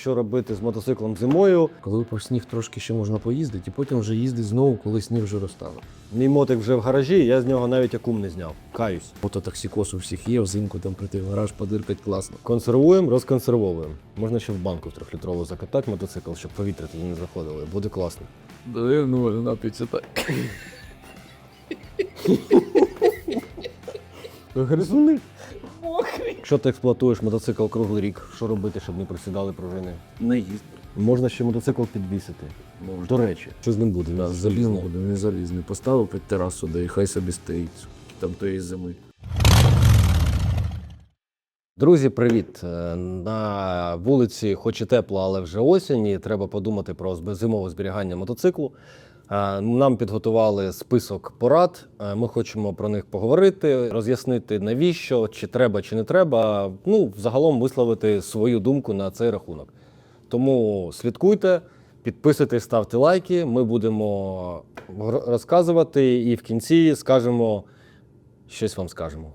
Що робити з мотоциклом зимою? Коли по сніг трошки ще можна поїздити, і потім вже їздить знову, коли сніг вже розтане. Мій мотик вже в гаражі, я з нього навіть акум не зняв. Каюсь. Мототоксикоз у всіх є, взимку там прийти в гараж, подиркать класно. Консервуємо, розконсервовуємо. Можна ще в банку в трьохлітрову закатати мотоцикл, щоб повітря туди не заходило. Буде класно. Ну, на 50. Гризуни. Якщо ти експлуатуєш мотоцикл круглий рік, що робити, щоб не просідали пружини? Не їздить. Можна ще мотоцикл підвісити. До речі, що з ним буде? Да, залізний буде, не залізний. Поставив під терасу, де і хай собі стоїть. Там тої зими. Друзі, привіт! Е, На вулиці, хоч і тепло, але вже осінь, і треба подумати про зимове зберігання мотоциклу. Е, Нам підготували список порад. Е, Ми хочемо про них поговорити, роз'яснити навіщо, чи треба, чи не треба. Ну, загалом висловити свою думку на цей рахунок. Тому слідкуйте, підписуйтесь, ставте лайки. Ми будемо розказувати і в кінці скажемо щось вам скажемо.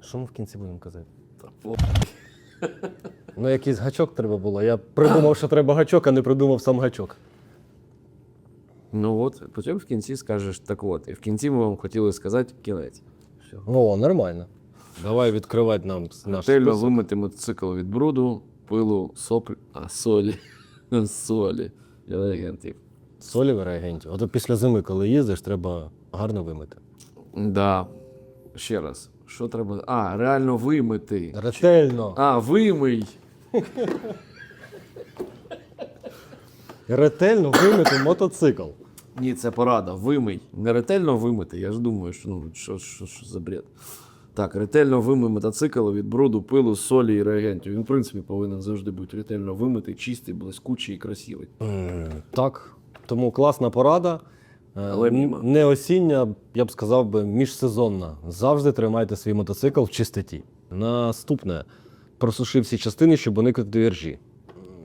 Що ми в кінці будемо казати? Ну, якийсь гачок треба було. Я придумав, що треба гачок, а не придумав сам гачок. Ну от, потім в кінці скажеш так от. І в кінці ми вам хотіли сказати кінець. Все. О, нормально. Давай відкривати нам наш Ретельно список. вимити мотоцикл від бруду, пилу, соплі, а солі. солі. реагентів. солі реагентів. Ото після зими, коли їздиш, треба гарно вимити. Да. Ще раз. Що треба? А, реально вимити. Ретельно. А, вимий. Ретельно вимити мотоцикл. Ні, це порада. Вимий. Не ретельно вимити. Я ж думаю, що ну що, що, що за бред. Так, ретельно вимий мотоцикл від бруду, пилу, солі і реагентів. Він, в принципі, повинен завжди бути ретельно вимитий, чистий, блискучий і красивий. Так. Тому класна порада. Е, Але не осіння, я б сказав би, міжсезонна. Завжди тримайте свій мотоцикл в чистоті. Наступне. Просуши всі частини, щоб уникнути віржі.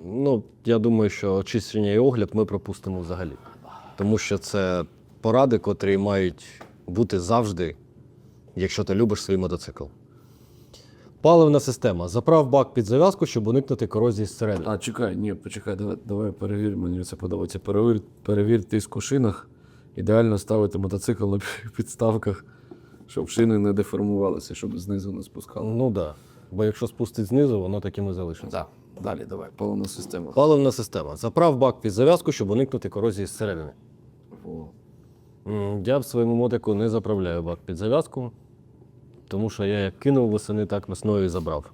Ну, я думаю, що очищення і огляд ми пропустимо взагалі. Тому що це поради, котрі мають бути завжди, якщо ти любиш свій мотоцикл. Паливна система. Заправ бак під зав'язку, щоб уникнути корозії зсередини. А, чекай, ні, почекай, давай, давай перевір, мені це подобається. Перевір, перевір тиск у шинах. Ідеально ставити мотоцикл на підставках, щоб шини не деформувалися, щоб знизу не спускало. Ну так. Да. Бо якщо спустить знизу, воно таким і залишиться. Так, далі давай, повна система. Паливна система. Заправ бак під зав'язку, щоб уникнути корозії зсередини. О. Я в своєму мотику не заправляю бак під зав'язку, тому що я як кинув восени, так весною і забрав.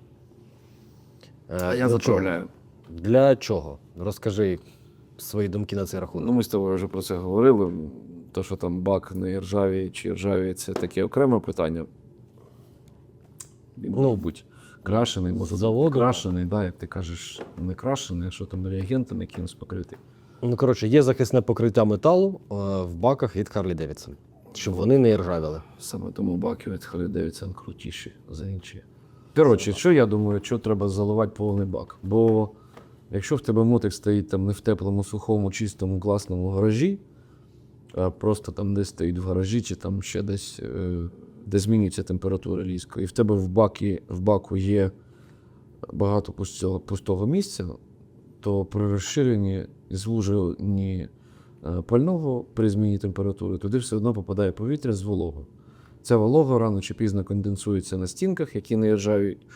Е, А я заправляю. Для чого? Розкажи свої думки на цей рахунок. Ну, ми з тобою вже про це говорили. То, що там бак не ржавий чи ржавий, це таке окреме питання. Ну, мабуть, крашений, може, заводу. крашений, да, як ти кажеш, не крашений, а що там реагенти на кінець покритий. Ну, коротше, є захисне покриття металу е, в баках від Harley Davidson, щоб вони не ржавіли. Саме тому баки від Harley Davidson крутіші за інші. Коротше, що я думаю, що треба заливати повний бак? Бо якщо в тебе мотик стоїть там не в теплому, сухому, чистому, класному гаражі, а просто там десь стоїть в гаражі, чи там ще десь, е, де змінюється температура різко, і в тебе в, бакі, в баку є багато пустого, пустого місця, то при розширенні і звуженні е, пального при зміні температури, туди все одно попадає повітря з вологою. Ця волога рано чи пізно конденсується на стінках, які не ржавіють,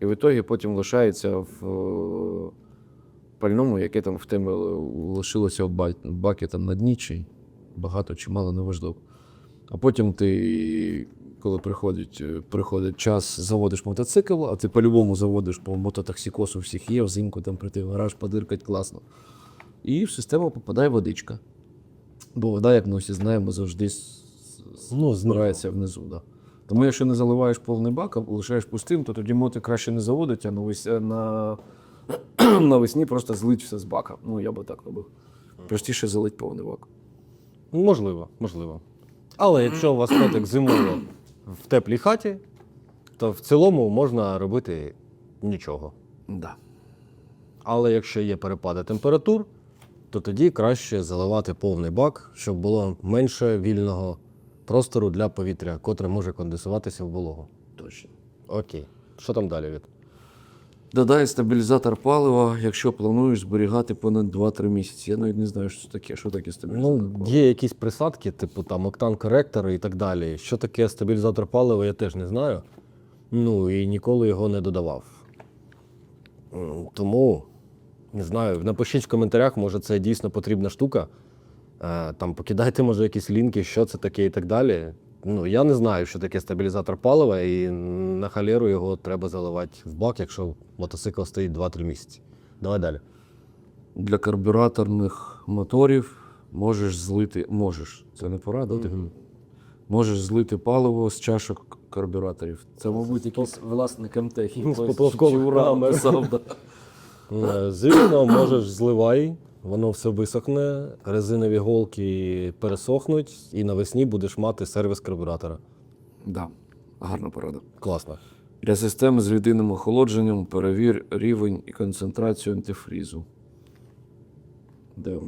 і в ітогі потім лишається в е, пальному, яке там в темі лишилося в ба- в бакі там на дні, чи багато чи мало неважливо. А потім ти, коли приходить, е, приходить час, заводиш мотоцикл, а ти по-любому заводиш по мототоксикоз у всіх є, взимку там прийти в гараж, подиркать класно. І в систему попадає водичка. Бо вода, як ми всі знаємо, завжди Ну, збирається внизу. Да. Тому якщо не заливаєш повний бак, а лишаєш пустим, то тоді мотик краще не заводить, а навес- на... навесні просто злить все з бака. Ну, я би так робив. Простіше залить повний бак. Можливо, можливо. Але якщо у вас котик зимою в теплій хаті, то в цілому можна робити нічого. Да. Але якщо є перепади температур, то тоді краще заливати повний бак, щоб було менше вільного простору для повітря, котре може конденсуватися в вологу. Точно. Окей. Що там далі від? Додай стабілізатор палива, якщо плануєш зберігати понад 2-3 місяці. Я навіть не знаю, що це таке. Що таке стабілізатор Ну, палива? є якісь присадки, типу там октан-коректори і так далі. Що таке стабілізатор палива, я теж не знаю. Ну і ніколи його не додавав. Тому не знаю. Напишіть в коментарях, може це дійсно потрібна штука. Е, Там покидайте, може, якісь лінки, що це таке і так далі. Ну, я не знаю, що таке стабілізатор палива, і на халеру його треба заливати в бак, якщо мотоцикл стоїть 2-3 місяці. Давай далі. Для карбюраторних моторів можеш злити. Можеш. Це не порада. ти? Можеш злити паливо з чашок карбюраторів. Це, мабуть, якийсь власник МТХ. З да. Е, Звісно, можеш зливай, воно все висохне, резинові голки пересохнуть, і навесні будеш мати сервіс карбюратора. Да. Гарна порада. Класно. Для системи з рідинним охолодженням перевір рівень і концентрацію антифрізу. Де?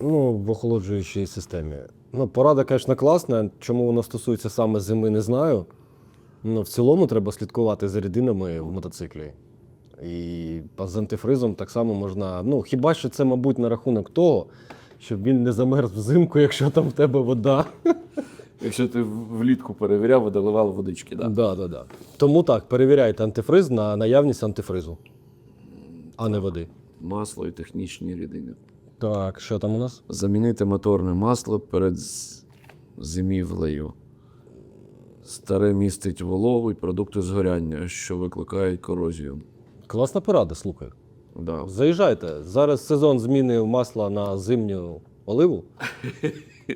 Ну, в охолоджуючій системі. Ну, порада, звісно, класна. Чому воно стосується саме зими, не знаю. Ну, в цілому треба слідкувати за рідинами в мотоциклі. І з антифризом так само можна. Ну, хіба що це, мабуть, на рахунок того, щоб він не замерз взимку, якщо там в тебе вода. Якщо ти влітку перевіряв, і доливав водички, да? Да, да, да. Тому так, перевіряйте антифриз на наявність антифризу, а не води. масло і технічні рідини. Так, що там у нас? Замінити моторне масло перед зимівлею. Старе містить вологу і продукти згоряння, що викликають корозію. Класна порада, слухай. Да. Заїжджайте. Зараз сезон зміни масла на зимню оливу.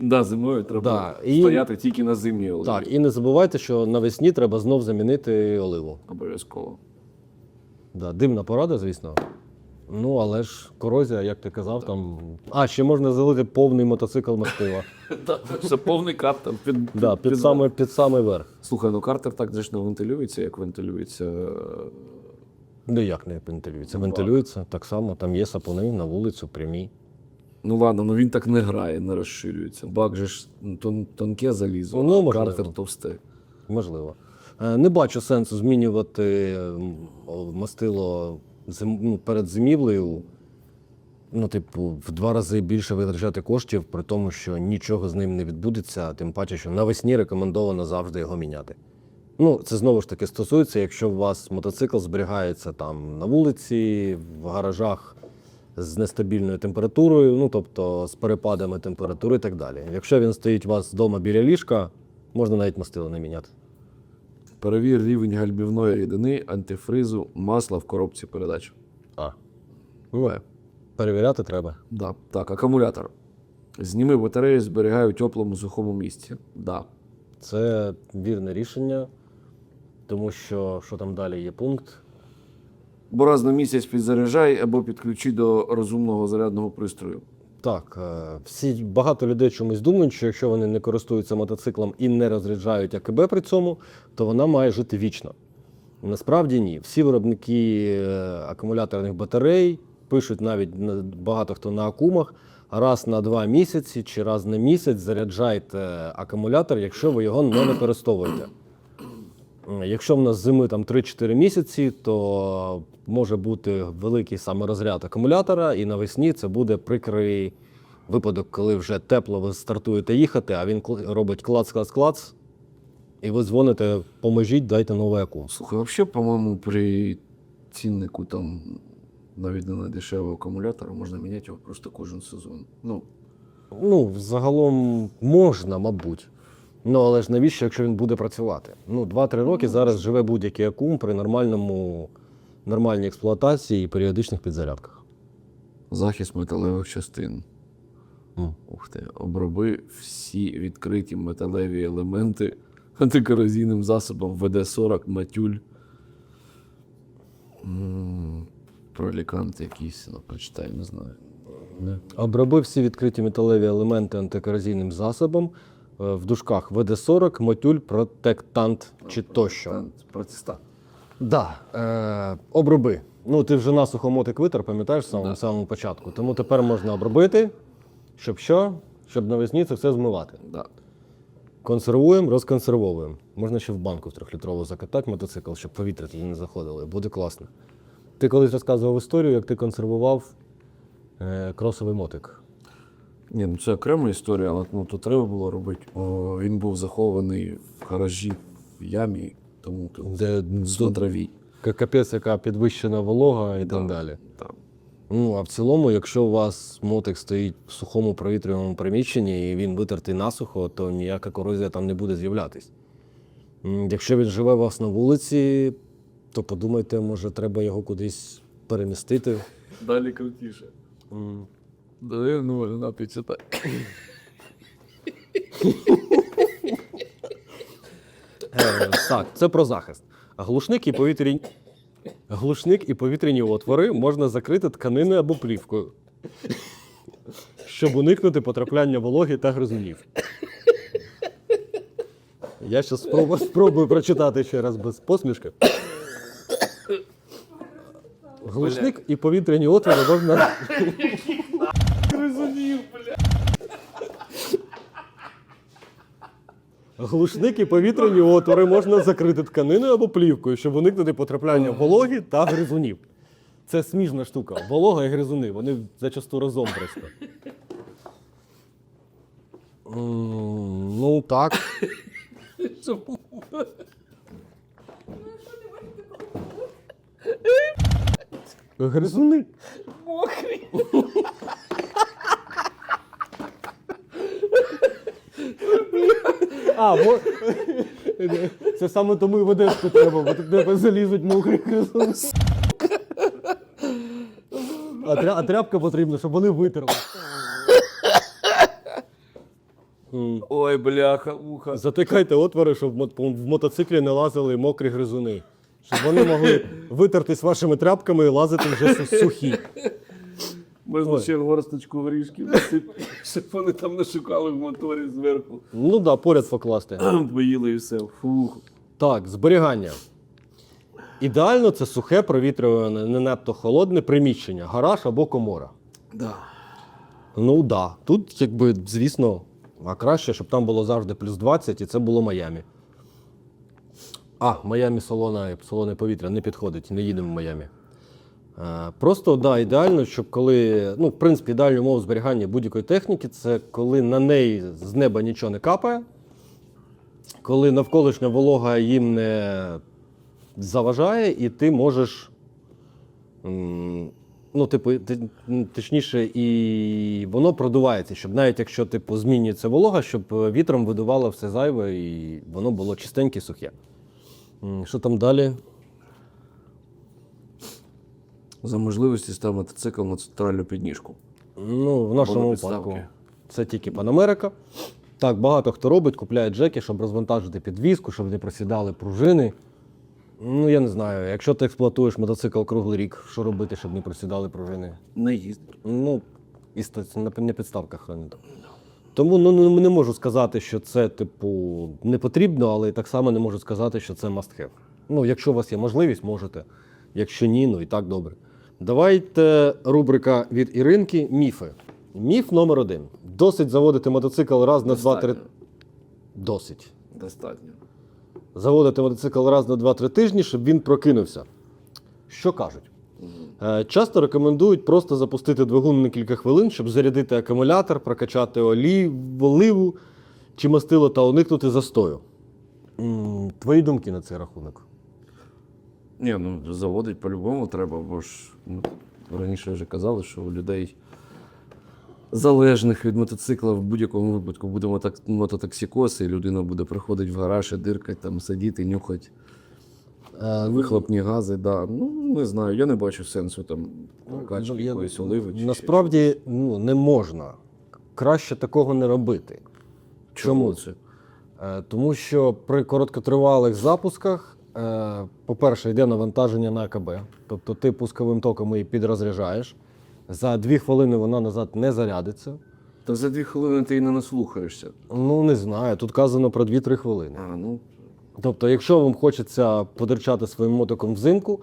Да, зимою треба Да, і- стояти тільки на зимній оливі. Так, і не забувайте, що навесні треба знов замінити оливу. Обов'язково. Да, дивна порада, звісно. Ну, але ж корозія, як ти казав, там. А, ще можна залити повний мотоцикл мастила. Це повний кап там під, Да, під, саме, під самий верх. Слухай, ну картер так же ж не вентилюється, як вентилюється. е, Ну як не вентилюється? Вентилюється так само, там є сапуни на вулицю, прямі. Ну ладно, ну він так не грає, не розширюється. Бак же ж ну, тон, тонке залізо, Ну, а картер товсте. Можливо. Е, Не бачу сенсу змінювати мастило зим- ну, перед зимівлею. Ну, типу, в два рази більше витрачати коштів, при тому, що нічого з ним не відбудеться, тим паче, що навесні рекомендовано завжди його міняти. Ну, це знову ж таки стосується, якщо у вас мотоцикл зберігається там на вулиці, в гаражах з нестабільною температурою, ну тобто з перепадами температури і так далі. Якщо він стоїть у вас вдома біля ліжка, можна навіть мастило не міняти. Перевір рівень гальмівної рідини, антифризу, масла в коробці передач. А. Буває. Перевіряти треба. Да. Так, акумулятор. Зніми батарею, зберігай у теплому сухому місці. Да. Це вірне рішення, тому що що там далі є пункт. Бо раз на місяць підзаряджай або підключи до розумного зарядного пристрою. Так, е, всі багато людей чомусь думають, що якщо вони не користуються мотоциклом і не розряджають АКБ при цьому, то вона має жити вічно. Насправді ні. Всі виробники е, акумуляторних батарей пишуть навіть на- багато хто на акумах. Раз на два місяці чи раз на місяць заряджайте акумулятор, якщо ви його не використовуєте. Якщо в нас зими там 3-4 місяці, то може бути великий саме розряд акумулятора, і навесні це буде прикрий випадок, коли вже тепло ви стартуєте їхати, а він робить клац-клац-клац, і ви дзвоните, поможіть, дайте новий акум. Слухай, взагалі, по-моєму, при ціннику там навіть не на дешевий акумулятор, можна міняти його просто кожен сезон. Ну, Ну, загалом можна, мабуть. Ну, але ж навіщо, якщо він буде працювати? Ну, 2-3 роки зараз живе будь-який акум при нормальному, нормальній експлуатації і періодичних підзарядках. захист металевих частин. М. Ух ти, оброби всі відкриті металеві елементи антикорозійним засобом ВД-40, матюль. М, Пролікант якийсь, ну, прочитай, не знаю. Не. Оброби всі відкриті металеві елементи антикорозійним засобом в дужках ВД-40, мотюль, протектант чи тощо. Протестант. Да, е, оброби. Ну, ти вже насухо мотик витер, пам'ятаєш в самому, Да. самому початку. Тому тепер можна обробити, щоб що? Щоб навесні це все змивати. Да. Консервуємо, розконсервовуємо. Можна ще в банку в трьохлітрову закатати мотоцикл, щоб повітря туди не заходило. Буде класно. Ти колись розказував історію, як ти консервував е, кросовий мотик. Ні, ну це окрема історія, але ну, то треба було робити. О, він був захований в гаражі в ямі, тому то Де на траві. Капець, яка підвищена волога і так далі. Там. Ну, а в цілому, якщо у вас мотик стоїть в сухому провітрюваному приміщенні і він витертий насухо, то ніяка корозія там не буде з'являтись. Якщо він живе у вас на вулиці, то подумайте, може, треба його кудись перемістити. Далі крутіше. Ну, на підсітай. Е, так, це про захист. Глушник і повітряні. Глушник і повітряні отвори можна закрити тканиною або плівкою, щоб уникнути потрапляння вологи та гризунів. Я ще спробую, спробую прочитати ще раз без посмішки. Глушник і повітряні отвори можна. Гризунів, бля. Глушник і повітряні отвори можна закрити тканиною або плівкою, щоб уникнути потрапляння вологи та гризунів. Це сміжна штука. Волога і гризуни, вони зачасту разом просто. М, Ну, так. Гризуни. Мокрий. А, бо... Це саме тому і в Одеску треба, бо тут тебе залізуть мокрі гризуни. А, тря... а тряпка потрібна, щоб вони витерли. Ой, бляха, уха. Затикайте отвори, щоб в в мотоциклі не лазили мокрі гризуни. Щоб вони могли витертись вашими тряпками і лазити вже су- сухі. Ще горсточку горішків насипати, щоб вони там не шукали в моторі зверху. Ну так, да, поряд покласти. Поїли і все. Фух. Так. Зберігання. Ідеально це сухе, провітрюване, не надто холодне приміщення, гараж або комора. Да. Ну так. Да. Тут, якби, звісно, а краще, щоб там було завжди плюс 20, і це було Майамі. А, Майамі солоне, солоне повітря не підходить, не їдемо в Майамі. Е, Просто да, ідеально, щоб коли, ну, в принципі, ідеальна умова зберігання будь-якої техніки це коли на неї з неба нічого не капає, коли навколишня волога їм не заважає, і ти можеш. Ну, типу, точніше, і воно продувається, щоб навіть якщо типу, змінюється волога, щоб вітром видувало все зайве і воно було чистеньке, сухе. Що там далі? За можливості став мотоцикл на центральну підніжку. Ну, в нашому випадку це тільки Панамерика. Так, багато хто робить, купляє джеки, щоб розвантажити підвізку, щоб не просідали пружини. Ну, я не знаю, якщо ти експлуатуєш мотоцикл круглий рік, що робити, щоб не просідали пружини? Не їздить. Ну, і на підставках хранити. Тому ну, ну, не можу сказати, що це, типу, не потрібно, але так само не можу сказати, що це must have. Ну, якщо у вас є можливість, можете. Якщо ні, ну і так добре. Давайте рубрика від Іринки міфи. Міф номер один. Досить заводити мотоцикл раз на два-три. Досить. Достатньо. Заводити мотоцикл раз на 2-3 тижні, щоб він прокинувся. Що кажуть? Е, Часто рекомендують просто запустити двигун на кілька хвилин, щоб зарядити акумулятор, прокачати олій, оливу чи мастило та уникнути застою. Твої думки на цей рахунок? Ні, ну заводить по-любому треба, бо ж ну, раніше вже казали, що у людей залежних від мотоцикла в будь-якому випадку буде моток- мототоксикоз, і людина буде приходити в гараж і диркати, там сидіти, нюхати Е, вихлопні гази. Да. Ну, не знаю, я не бачу сенсу там Ну, я- якоїсь оливи. Чи Насправді ну, не можна. Краще такого не робити. щось. Чому це? Е, Тому що при короткотривалих запусках, по-перше, йде навантаження на АКБ. Тобто ти пусковим током її підрозряджаєш. За дві хвилини вона назад не зарядиться. Та за дві хвилини ти і не наслухаєшся. Ну, не знаю, тут казано про 2-3 хвилини. А, ну, Тобто, якщо вам хочеться подерчати своїм мотиком взимку,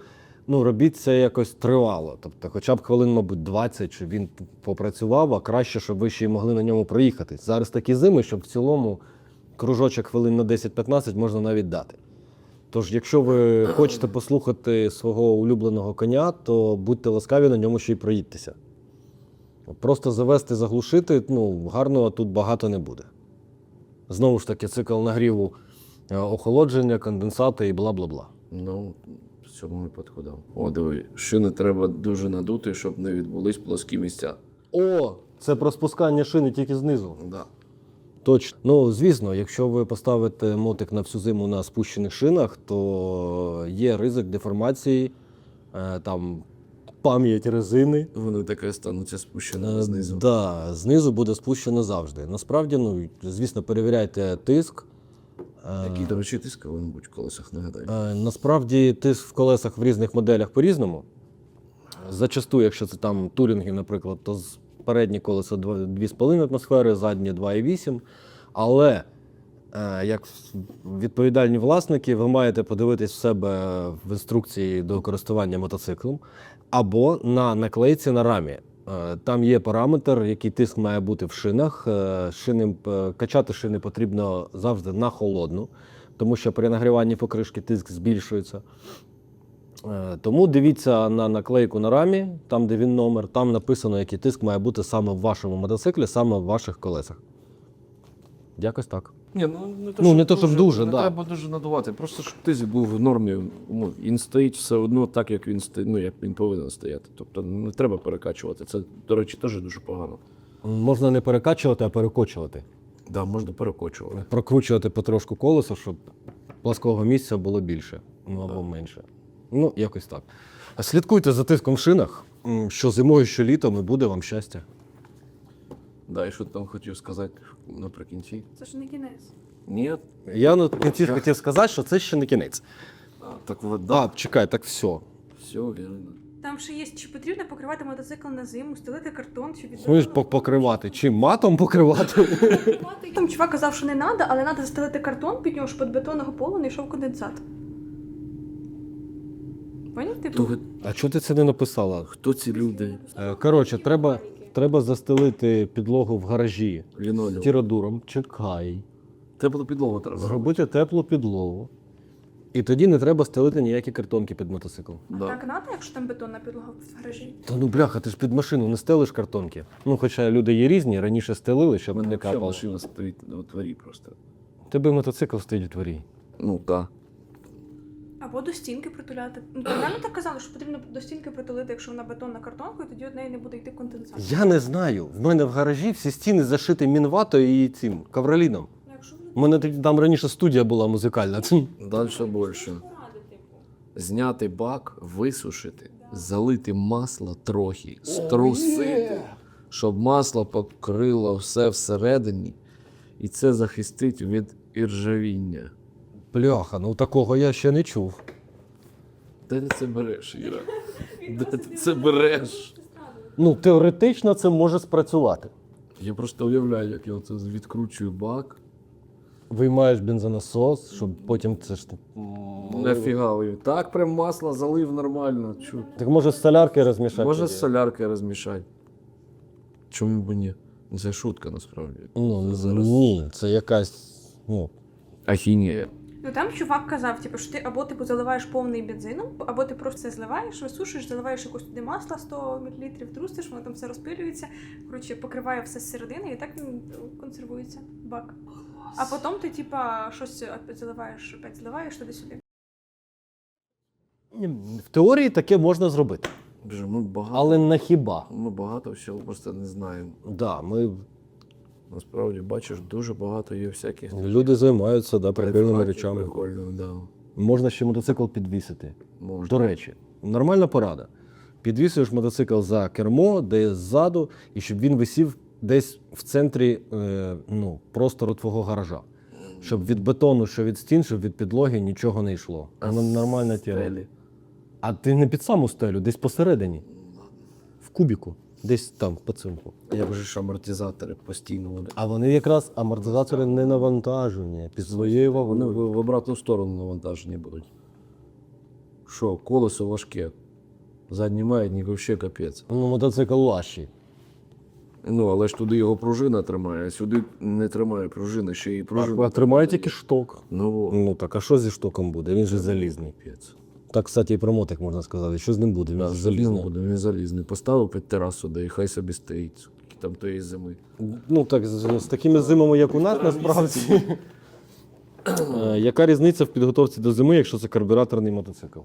ну робіть це якось тривало. Тобто, хоча б хвилин, мабуть, 20, щоб він попрацював, а краще, щоб ви ще й могли на ньому проїхати. Зараз такі зими, щоб в цілому кружочок хвилин на 10-15 можна навіть дати. Тож, якщо ви хочете послухати свого улюбленого коня, то будьте ласкаві на ньому ще й проїдьтеся. Просто завести, заглушити, ну, гарного тут багато не буде. Знову ж таки, цикл нагріву е, охолодження, конденсати і бла бла бла. Ну, в цьому випадку да. О, диви, шини треба дуже надути, щоб не відбулись плоскі місця. О, це про спускання шини тільки знизу. Да. Точно. Ну, звісно, якщо ви поставите мотик на всю зиму на спущених шинах, то є ризик деформації, е, там пам'ять резини. Вони таке стануться спущені Е, знизу. Да, знизу буде спущено завжди. Насправді, ну, звісно, перевіряйте тиск. Е, Який, до речі, ти сказав, мабуть, в колесах нагадаю. Насправді тиск в колесах в різних моделях по-різному. Зачасту, якщо це там турінги, наприклад, то з- передні колеса 2,5 атмосфери, задні 2,8. Але е, як відповідальні власники, ви маєте подивитись в себе в інструкції до користування мотоциклом або на наклейці на рамі. Е, Там є параметр, який тиск має бути в шинах. Е, Шини, качати шини потрібно завжди на холодну, тому що при нагріванні покришки тиск збільшується. Е, Тому дивіться на наклейку на рамі, там, де він номер, там написано, який тиск має бути саме в вашому мотоциклі, саме в ваших колесах. Якось так. Ні, ну не Ну, не то, щоб дуже, не да. треба дуже надувати. Просто щоб тизі був в нормі. Ну, він стоїть все одно так, як він стоїть, ну як він повинен стояти. Тобто не треба перекачувати. Це, до речі, теж дуже погано. Можна не перекачувати, а перекочувати. Да, можна перекочувати. Прокручувати потрошку колесо, щоб плаского місця було більше, ну або менше. Ну, якось так. Слідкуйте за тиском в шинах, що зимою, що літом, і буде вам щастя. Да, і що ти там хотів сказати наприкінці? Це ж не кінець. Ні. Я на кінці ж хотів сказати, що це ще не кінець. А, так от, да. А, чекай, так все. Все, вірно. Там ще є, чи потрібно покривати мотоцикл на зиму, стелити картон, чи від Смієш покривати. Чим матом покривати? Там чувак казав, що не треба, але треба застелити картон під нього, щоб від бетонного полу не йшов конденсат. Поняв типу? То А чого ти це не написала? хто ці люди? Е, Коротше, треба, треба застелити підлогу в гаражі Лінолеум. тіродуром. Чекай. Теплу підлогу треба. Зробити теплу підлогу. І тоді не треба стелити ніякі картонки під мотоцикл. Да. Так треба, якщо там бетонна підлога в гаражі. Та ну бляха, ти ж під машину не стелиш картонки. Ну, хоча люди є різні, раніше стелили, У щоб мене не взагалі капало. машина стоїть у дворі просто. Тебе мотоцикл стоїть у дворі. Ну так. Або до стінки притуляти. Ну, реально так казали, що потрібно до стінки притулити, якщо вона бетонна картонка, і тоді від неї не буде йти конденсат. Я не знаю. В мене в гаражі всі стіни зашиті мінватою і цим ковроліном. Ну, У мене тоді там раніше студія була музикальна. Далі більше. Зняти бак, висушити, залити масло трохи, струсити, щоб масло покрило все всередині, і це захистить від іржавіння. Бляха, ну такого я ще не чув. Де ти це береш, Іра? Де ти це береш? Ну, теоретично це може спрацювати. Я просто уявляю, як я це відкручую бак. Виймаєш бензонасос, щоб потім це ж. Нафіга, уяв- так прям масло залив нормально. Чу. Так може з солярки розмішати? Може з тоді? соляркою розмішати. Чому б ні? Це шутка насправді. Ну, Зараз. ні, це якась. Ну, Ахінія. Ну там чувак казав, типу, що ти або типу заливаєш повний бензином, або ти просто це зливаєш, висушуєш, заливаєш якось туди масла 100 мл, трустиш, воно там все розпилюється. Коротше, покриває все зсередини і так він консервується бак. А потім ти, типа, щось опять заливаєш, опять зливаєш туди-сюди. в теорії таке можна зробити. Боже, ми багато, Але на хіба? ми багато всього просто не знаємо. Да, ми Насправді, бачиш, дуже багато є всяких люди займаються да, прикольними речами. Прикольно, да. Можна ще мотоцикл підвісити. Можна. До речі, нормальна порада. Підвісуєш мотоцикл за кермо, де ззаду, і щоб він висів десь в центрі е, ну, простору твого гаража. Щоб від бетону, що від стін, щоб від підлоги нічого не йшло. Воно нормальна тема. Стелі. А ти не під саму стелю, десь посередині. В кубіку, десь там, по цинку. Я вже ж амортизатори постійно вони. А вони якраз амортизатори не навантажені. Під своєю Вони вагою. в, в обратну сторону навантажені будуть. Що, колесо важке. Задній маятник взагалі капець. Ну, мотоцикл важчий. Ну, але ж туди його пружина тримає, а сюди не тримає пружина, ще й пружина. А тримає тільки шток. Ну, во. Ну так, а що зі штоком буде? Він же залізний. Пець. Так, кстати, і про мотик можна сказати. Що з ним буде? Він Залізний буде, він залізний. Поставив під терасу, де і хай собі стоїть. Там тої зими. Ну так, з, з такими зимами, як у нас, насправді. Е, Яка різниця в підготовці до зими, якщо це карбюраторний мотоцикл?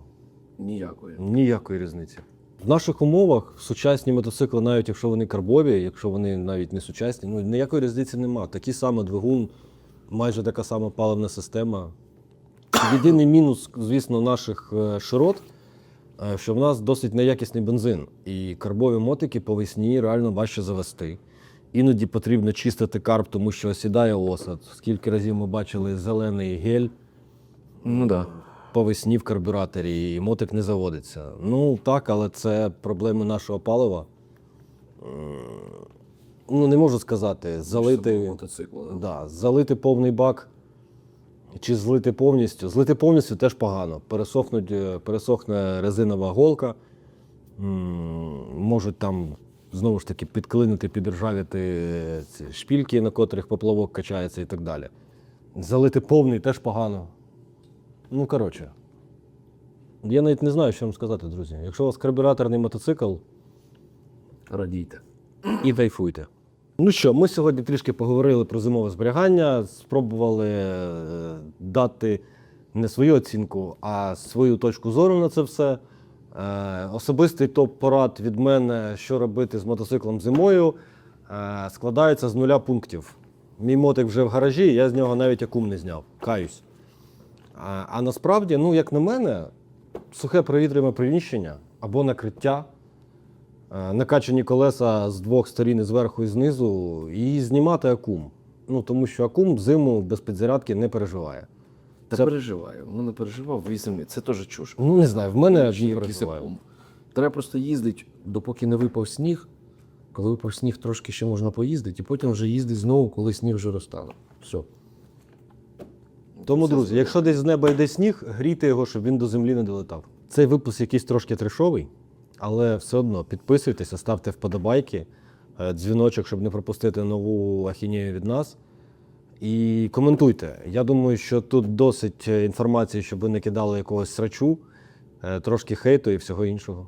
Ніякої. Ніякої різниці. В наших умовах сучасні мотоцикли, навіть якщо вони карбові, якщо вони навіть не сучасні, ну ніякої різниці нема. Такий самий двигун, майже така сама паливна система. Єдиний мінус, звісно, наших е, широт, е, що в нас досить неякісний бензин. І карбові мотики по весні реально важче завести. Іноді потрібно чистити карб, тому що осідає осад. Скільки разів ми бачили зелений гель Ну так. по весні в карбюраторі, і мотик не заводиться. Ну так, але це проблеми нашого палива. Ну, не можу сказати, залити, мотоцикл. да, залити повний бак чи злити повністю. Злити повністю теж погано. Пересохнуть, е, пересохне резинова голка. Можуть там знову ж таки підклинити, підржавіти е, ці шпільки, на котрих поплавок качається і так далі. Залити повний теж погано. Ну, коротше. Я навіть не знаю, що вам сказати, друзі. Якщо у вас карбюраторний мотоцикл, Радійте. і кайфуйте. Ну що, ми сьогодні трішки поговорили про зимове зберігання, спробували е, дати не свою оцінку, а свою точку зору на це все. Е, Особистий топ-порад від мене, що робити з мотоциклом зимою, е, складається з нуля пунктів. Мій мотик вже в гаражі, я з нього навіть акум не зняв. Каюсь. А, а насправді, ну, як на мене, сухе провітрюємо приміщення або накриття, накачані колеса з двох сторін, і зверху і знизу, і знімати акум. Ну, тому що акум зиму без підзарядки не переживає. Та Це- переживаю. Не переживав, вісім. Це теж чуш. Ну, не знаю, в мене якийсь переживає. акум. Треба просто їздити, допоки не випав сніг. Коли випав сніг, трошки ще можна поїздити, і потім вже їздить знову, коли сніг вже розтане. Все. Тому, друзі, якщо десь з неба йде сніг, грійте його, щоб він до землі не долетав. Цей випуск якийсь трошки трешовий, але все одно підписуйтеся, ставте вподобайки, е, дзвіночок, щоб не пропустити нову ахінею від нас. І коментуйте. Я думаю, що тут досить е, інформації, щоб ви не кидали якогось срачу, е, трошки хейту і всього іншого.